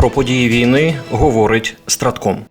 Про події війни говорить Стратком.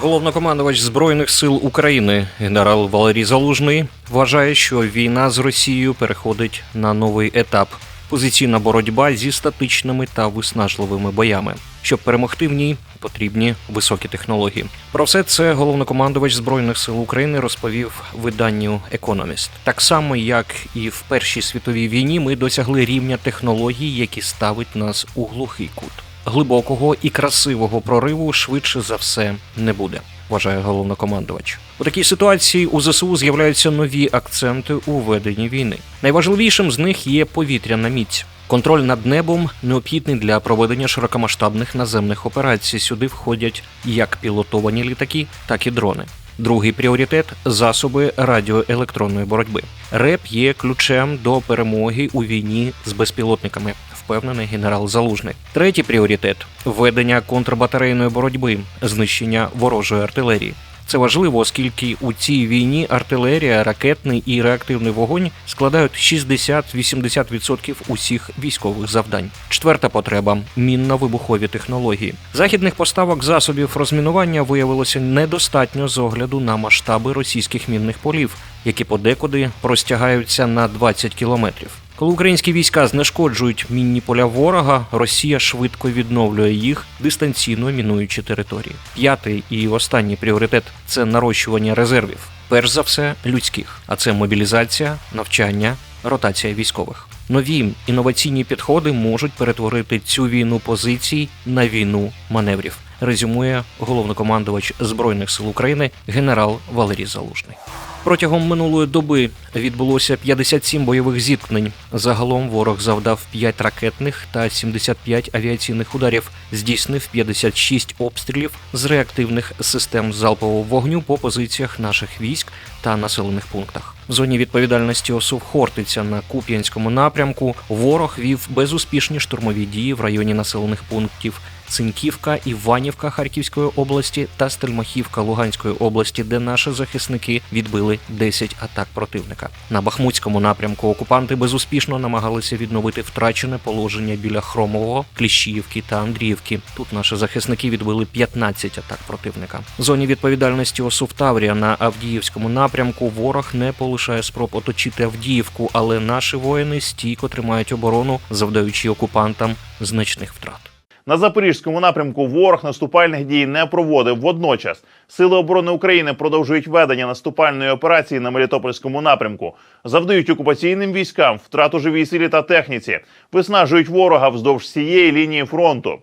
Головнокомандувач Збройних сил України генерал Валерій Залужний вважає, що війна з Росією переходить на новий етап. Позиційна боротьба зі статичними та виснажливими боями. Щоб перемогти в ній, потрібні високі технології. Про все це головнокомандувач збройних сил України розповів виданню Економіст. Так само, як і в Першій світовій війні, ми досягли рівня технологій, які ставить нас у глухий кут. Глибокого і красивого прориву швидше за все не буде. Вважає головнокомандувач. У такій ситуації у ЗСУ з'являються нові акценти у веденні війни. Найважливішим з них є повітряна міць. Контроль над небом необхідний для проведення широкомасштабних наземних операцій. Сюди входять як пілотовані літаки, так і дрони. Другий пріоритет засоби радіоелектронної боротьби. РЕП є ключем до перемоги у війні з безпілотниками, впевнений генерал Залужний. Третій пріоритет ведення контрбатарейної боротьби, знищення ворожої артилерії. Це важливо, оскільки у цій війні артилерія, ракетний і реактивний вогонь складають 60-80% усіх військових завдань. Четверта потреба мінно-вибухові технології. Західних поставок засобів розмінування виявилося недостатньо з огляду на масштаби російських мінних полів, які подекуди простягаються на 20 кілометрів. Коли українські війська знешкоджують мінні поля ворога, Росія швидко відновлює їх, дистанційно мінуючи території. П'ятий і останній пріоритет це нарощування резервів. Перш за все, людських, а це мобілізація, навчання, ротація військових. Нові інноваційні підходи можуть перетворити цю війну позицій на війну маневрів. Резюмує головнокомандувач збройних сил України генерал Валерій Залужний. Протягом минулої доби відбулося 57 бойових зіткнень. Загалом ворог завдав 5 ракетних та 75 авіаційних ударів, здійснив 56 обстрілів з реактивних систем залпового вогню по позиціях наших військ та населених пунктах. В зоні відповідальності ОСУВ Хортиця на Куп'янському напрямку ворог вів безуспішні штурмові дії в районі населених пунктів Цинківка, Іванівка Харківської області та Стельмахівка Луганської області, де наші захисники відбили 10 атак противника. На Бахмутському напрямку окупанти безуспішно намагалися відновити втрачене положення біля Хромового, Кліщіївки та Андріївки. Тут наші захисники відбили 15 атак противника. В зоні відповідальності ОСУВ Таврія на Авдіївському напрямку ворог не полишає спроб оточити Авдіївку, але наші воїни стійко тримають оборону, завдаючи окупантам значних втрат. На запорізькому напрямку ворог наступальних дій не проводив. Водночас сили оборони України продовжують ведення наступальної операції на Мелітопольському напрямку, завдають окупаційним військам втрату живій силі та техніці, виснажують ворога вздовж всієї лінії фронту.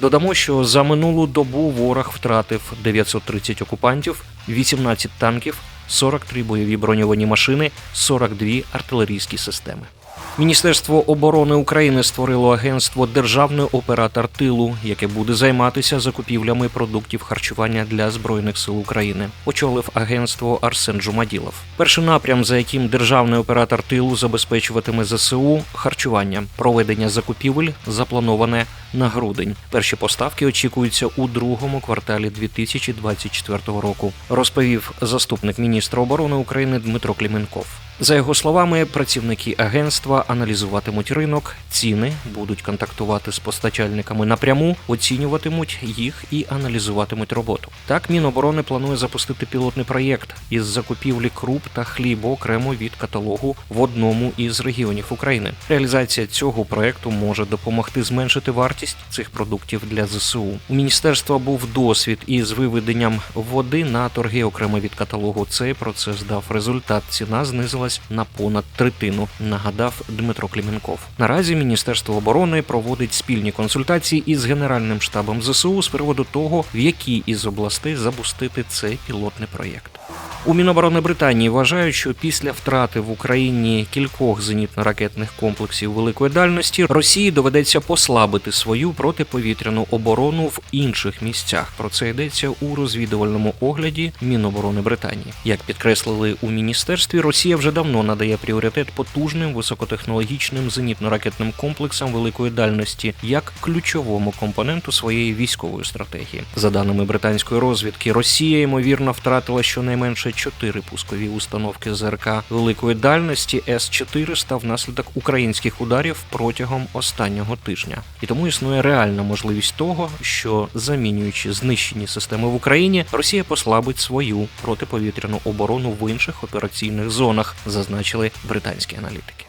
Додамо, що за минулу добу ворог втратив 930 окупантів, 18 танків, 43 бойові броньовані машини, 42 артилерійські системи. Міністерство оборони України створило агентство Державний оператор тилу, яке буде займатися закупівлями продуктів харчування для збройних сил України. Очолив агентство Арсен Джумаділов. Перший напрям, за яким державний оператор тилу забезпечуватиме ЗСУ харчування. Проведення закупівель заплановане на грудень. Перші поставки очікуються у другому кварталі 2024 року. Розповів заступник міністра оборони України Дмитро Кліменков. За його словами, працівники агентства аналізуватимуть ринок, ціни, будуть контактувати з постачальниками напряму, оцінюватимуть їх і аналізуватимуть роботу. Так, Міноборони планує запустити пілотний проєкт із закупівлі круп та хлібу окремо від каталогу в одному із регіонів України. Реалізація цього проєкту може допомогти зменшити вартість цих продуктів для ЗСУ. У міністерства був досвід із виведенням води на торги окремо від каталогу. Цей процес дав результат. Ціна знизилась на понад третину. Нагадав Дмитро Кліменков. Наразі Міністерство оборони проводить спільні консультації із Генеральним штабом ЗСУ з приводу того, в якій із областей запустити цей пілотний проєкт. У Міноборони Британії вважають, що після втрати в Україні кількох зенітно-ракетних комплексів великої дальності Росії доведеться послабити свою протиповітряну оборону в інших місцях. Про це йдеться у розвідувальному огляді Міноборони Британії. Як підкреслили у міністерстві, Росія вже давно надає пріоритет потужним високотехнологічним зенітно-ракетним комплексам великої дальності як ключовому компоненту своєї військової стратегії. За даними британської розвідки, Росія ймовірно втратила щонайменше чотири пускові установки ЗРК великої дальності С-400 внаслідок українських ударів протягом останнього тижня. І тому існує реальна можливість того, що замінюючи знищені системи в Україні, Росія послабить свою протиповітряну оборону в інших операційних зонах, зазначили британські аналітики.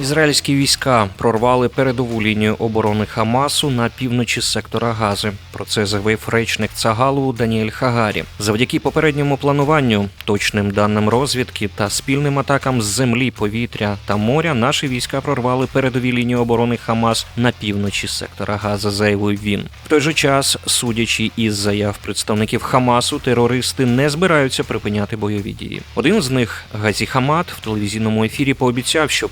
Ізраїльські війська прорвали передову лінію оборони Хамасу на півночі сектора Гази. Про це заявив речник Цагалу Даніель Хагарі. Завдяки попередньому плануванню, точним даним розвідки та спільним атакам з землі, повітря та моря, наші війська прорвали передові лінії оборони Хамас на півночі сектора Газа. Заявив він. В той же час, судячи із заяв представників Хамасу, терористи не збираються припиняти бойові дії. Один з них, Газі Хамат, в телевізійному ефірі пообіцяв, що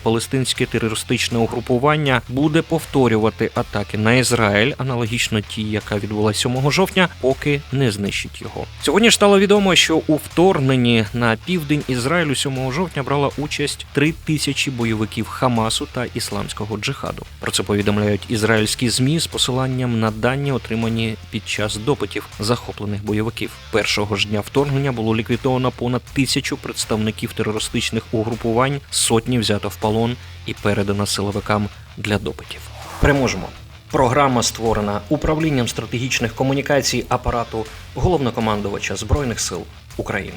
палестинське терористичне угрупування буде повторювати атаки на Ізраїль, аналогічно тій, яка відбулася 7 жовтня, поки не знищить його. Сьогодні ж стало відомо, що у вторгненні на південь Ізраїлю 7 жовтня брала участь три тисячі бойовиків Хамасу та ісламського джихаду. Про це повідомляють ізраїльські змі з посиланням на дані, отримані під час допитів захоплених бойовиків. Першого ж дня вторгнення було ліквідовано понад тисячу представників терористичних угрупувань, сотні взято в полон і передана силовикам для допитів. Переможемо. Програма створена управлінням стратегічних комунікацій апарату головнокомандувача Збройних сил України.